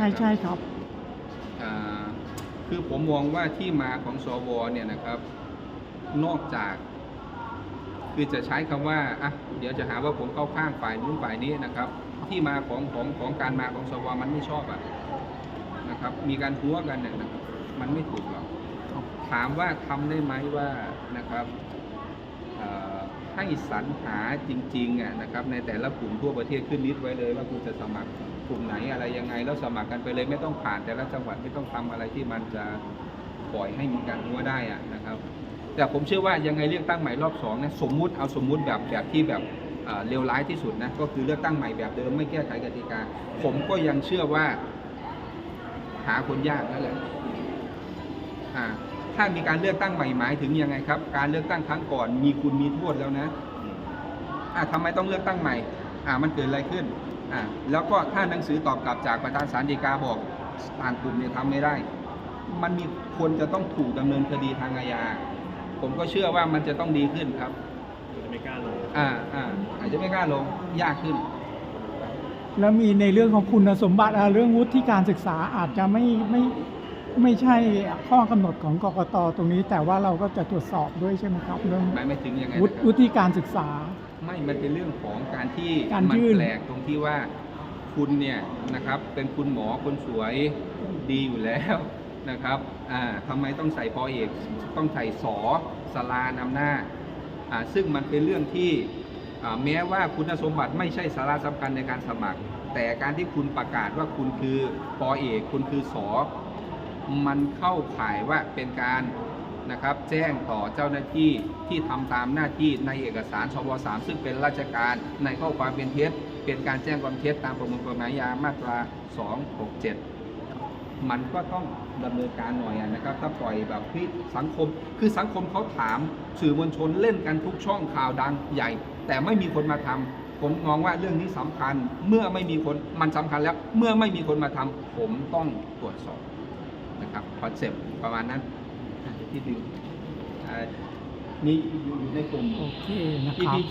ใช่ใช่ครับอ่าคือผมมองว่าที่มาของสวเนี่ยนะครับ นอกจาก คือจะใช้คำว่าอะเดี๋ยวจะหาว่าผมเข้าข้างฝ่ายนู้นฝ่ายนี้นะครับ ที่มาของของของการมาของสวมันไม่ชอบอะนะครับ มีการหัวกันเนี่ยนะครับ มันไม่ถูกหรอกถามว่าทำได้ไหมว่านะครับ ให้สรรหาจริงๆอะนะครับในแต่ละกลุ่มทั่วประเทศขึ้นลิสต์ไว้เลยว่าคุณจะสมัครกลุ่มไหนอะไรยังไงแล้วสมัครกันไปเลยไม่ต้องผ่านแต่ละจังหวัดไม่ต้องทำอะไรที่มันจะปล่อยให้มีการหัวได้อะนะครับ แต่ผมเชื่อว่ายังไงเลือกตั้งใหม่รอบสองนะสมมุติเอาสมมุติแบบแบบที่แบบเอ่อเลวร้ายที่สุดนะก็คือเลือกตั้งใหม่แบบเดิมไม่แก้ไขกติกา ผมก็ยังเชื่อว่า หาคนยากนั่นแหละอ่า ถ้ามีการเลือกตั้งใหม่หมายถึงยังไงครับ การเลือกตั้งครั้งก่อน มีคุณมีโทษแล้วนะอ่าทำไมต้องเลือกตั้งใหม่ อ่ามันเกิดอะไรขึ้นอ่าแล้วก็ถ้าหนังสือตอบกลับจากประธานศาลฎีกาบอกต่างกลุ่มเนี่ยทำไม่ได้ มันมีคนจะต้องถูกดำเนินคดีทางอาญาผมก็เชื่อว่ามันจะต้องดีขึ้นครับจะไม่กล้าลงอ่าอ่าอาจจะไม่กล้าลงยากขึ้น แล้วมีในเรื่องของคุณสมบัติอะเรื่องวุฒิการศึกษาอาจจะไม่ไม่ ไม่ใช่ข้อกำหนดของกกตตรงนี้ แต่ว่าเราก็จะตรวจสอบด้วยใช่ไหมครับเรื่องหมายไม่ถึงยังไงวุนะฒิครับวุฒิการศึกษา ไม่มันเป็นเรื่องของการที่การมัยื่น แปลกตรงที่ว่าคุณเนี่ยนะครับเป็นคุณหมอคนสวยดีอยู่แล้วนะครับอ่าทำไมต้องใส่ปอเอกต้องใส่สอสลานำหน้าอ่าซึ่งมันเป็นเรื่องที่อ่าแม้ว่าคุณสมบัติไม่ใช่สาระสำคัญในการสมัคร แต่การที่คุณประกาศว่าคุณคือปอเอก คุณคือสอ มันเข้าข่ายว่าเป็นการนะครับแจ้งต่อเจ้าหน้าที่ที่ทำตามหน้าที่ในเอกสารชว3ซึ่งเป็นราชการในข้อความเป็นเท็จเป็นการแจ้งความเท็จตามประมวลกฎหมายยามาตรา 267 มันก็ต้องดำเนินการหน่อยนะครับ ถ้าปล่อยแบบที่สังคม คือสังคมเขาถามสื่อมวลชนเล่นกันทุกช่องข่าวดังใหญ่ แต่ไม่มีคนมาทำผมมองว่าเรื่องนี้สำคัญเมื่อไม่มีคนมันสำคัญแล้ว เมื่อไม่มีคนมาทำผมต้องตรวจสอบ นะครับคอนเซปต์ประมาณนั้นอะที่ดึงอ่านี่อยู่อยู่ในกลุ่มโอเคนะที่ครับพี่จะ